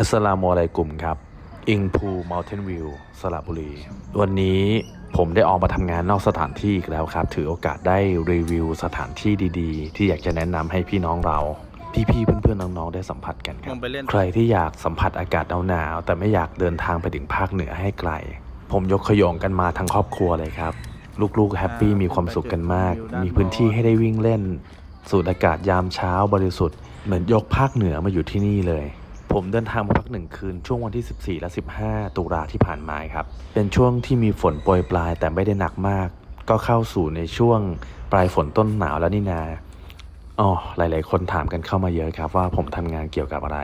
อัสสลามุอะลัยกุมครับ อิงพูม u ลเทนวิวสระบุรี วันนี้ผมได้ออกมาทำงานนอกสถานที่อีกแล้วครับ ถือโอกาสได้รีวิวสถานที่ดีๆ ที่อยากจะแนะนำให้พี่น้องเรา พี่ๆเพื่อนๆน้องๆได้สัมผัสกันครัลบงไปเล่นใครที่อยากสัมผัสอากาศหนาวๆแต่ไม่อยากเดินทางไปถึงภาคเหนือให้ไกล ผมยกขยงกันมาทั้งครอบครัวเลยครับ ลูกๆแฮปปี้มีความสุขกันมาก มีพื้นที่ให้ได้วิ่งเล่น สูดอากาศยามเช้าบริสุทธิ์เหมือนยกภาคเหนือมาอยู่ที่นี่เลย ผมเดินทางมาพักหนึ่งคืน ช่วงวันที่ 14 และ 15 ตุลาที่ผ่านมาครับ เป็นช่วงที่มีฝนโปรยปลายแต่ไม่ได้หนักมาก ก็เข้าสู่ในช่วงปลายฝนต้นหนาวแล้วนี่นาอ๋อหลาย ๆ คนถามกันเข้ามาเยอะครับว่าผมทำงานเกี่ยวกับอะไร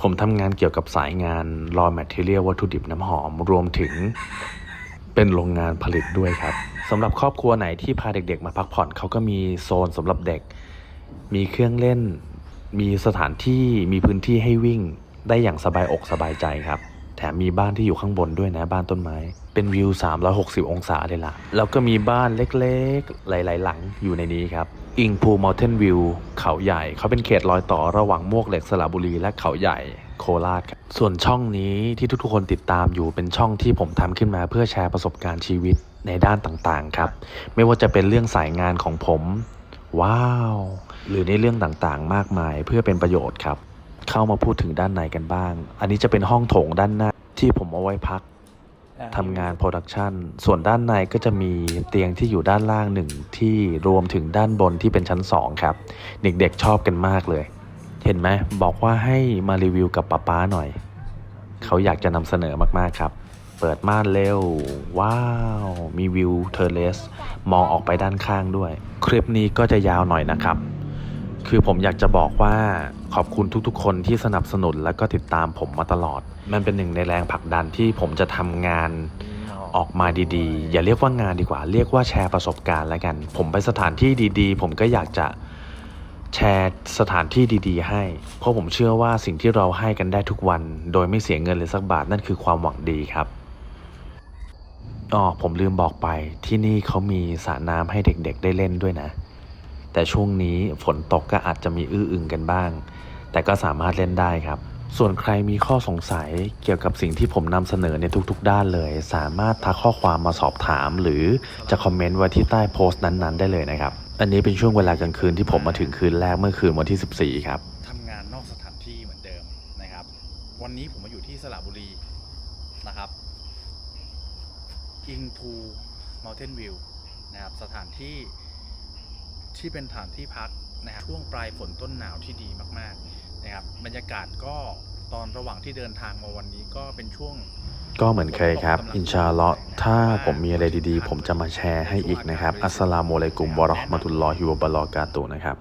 ผมทำงานเกี่ยวกับสายงาน raw material วัตถุดิบน้ำหอม รวมถึงเป็นโรงงานผลิตด้วยครับสำหรับครอบครัวไหนที่พาเด็ก ๆ มาพักผ่อนเขาก็มีโซนสำหรับเด็ก มีเครื่องเล่น มีสถานที่มีพื้นที่ให้วิ่งได้อย่างสบายอกสบายใจครับ แถมมีบ้านที่อยู่ข้างบนด้วยนะบ้านต้นไม้ เป็นวิว 360 องศาเลยล่ะ แล้วก็มีบ้านเล็กๆ หลาย ๆ หลังอยู่ในนี้ครับ อิงพูม u ลเทนวิวเขาใหญ่ เขาเป็นเขตรอยต่อระหว่างมวกเหล็กสระบุรีและเขาใหญ่โคราชครับส่วนช่องนี้ที่ทุกๆคนติดตามอยู่เป็นช่องที่ผมทำขึ้นมาเพื่อแชร์ประสบการณ์ชีวิตในด้านต่างๆครับ ไม่ว่าจะเป็นเรื่องสายงานของผม ว้าว หรือในเรื่องต่างๆ มากมายเพื่อเป็นประโยชน์ครับ เข้ามาพูดถึงด้านในกันบ้าง อันนี้จะเป็นห้องโถงด้านหน้าที่ผมเอาไว้พักทำงานโปรดักชันส่วนด้านในก็จะมีเตียงที่อยู่ด้านล่างหนึ่งที่รวมถึงด้านบนที่เป็นชั้น 2 ครับ เด็กๆชอบกันมากเลย เห็นไหมบอกว่าให้มารีวิวกับป๊าป๊าหน่อย เขาอยากจะนำเสนอมากๆครับ เปิดม่านเร็ว ว้าว มีวิวเทอร์เลส มองออกไปด้านข้างด้วย คลิปนี้ก็จะยาวหน่อยนะครับ คือผมอยากจะบอกว่าขอบคุณทุกๆ คนที่สนับสนุนและก็ติดตามผมมาตลอด มันเป็นหนึ่งในแรงผลักดันที่ผมจะทำงานออกมาดีๆ อย่าเรียกว่างานดีกว่า เรียกว่าแชร์ประสบการณ์แล้วกัน ผมไปสถานที่ดีๆ ผมก็อยากจะแชร์สถานที่ดีๆ ให้ เพราะผมเชื่อว่าสิ่งที่เราให้กันได้ทุกวัน โดยไม่เสียเงินเลยสักบาทนั่นคือความหวังดีครับอ๋อผมลืมบอกไปที่นี่เขามีสระน้ำให้เด็กๆ ได้เล่นด้วยนะ แต่ช่วงนี้ฝนตกก็อาจจะมีอื้ออึงกันบ้าง แต่ก็สามารถเล่นได้ครับ ส่วนใครมีข้อสงสัยเกี่ยวกับสิ่งที่ผมนำเสนอในทุกๆ ด้านเลย สามารถทักข้อความมาสอบถาม หรือจะคอมเมนต์ไว้ที่ใต้โพสต์นั้นๆ ได้เลยนะครับ อันนี้เป็นช่วงเวลากลางคืนที่ผมมาถึงคืนแรกเมื่อคืนวันที่ 14 ครับทำงานนอกสถานที่เหมือนเดิมนะครับ วันนี้ผมมาอยู่ที่สระบุรีนะครับอิงพูม u ลเทนวิวนะครับสถานที่ ที่เป็นสถานที่พักนะครับช่วงปลายฝนต้นหนาวที่ดีมากๆนะครับบรรยากาศก็ตอนระหว่างที่เดินทางมาวันนี้ก็เป็นช่วง ก็เหมือนเคยครับ อินชาอัลลอฮ์ถ้าผมมีอะไรดีๆ ผมจะมาแชร์ให้อีกนะครับ อัสสลามุอะลัยกุมวะเราะห์มะตุลลอฮิวะบะเราะกาตุฮ์นะครับ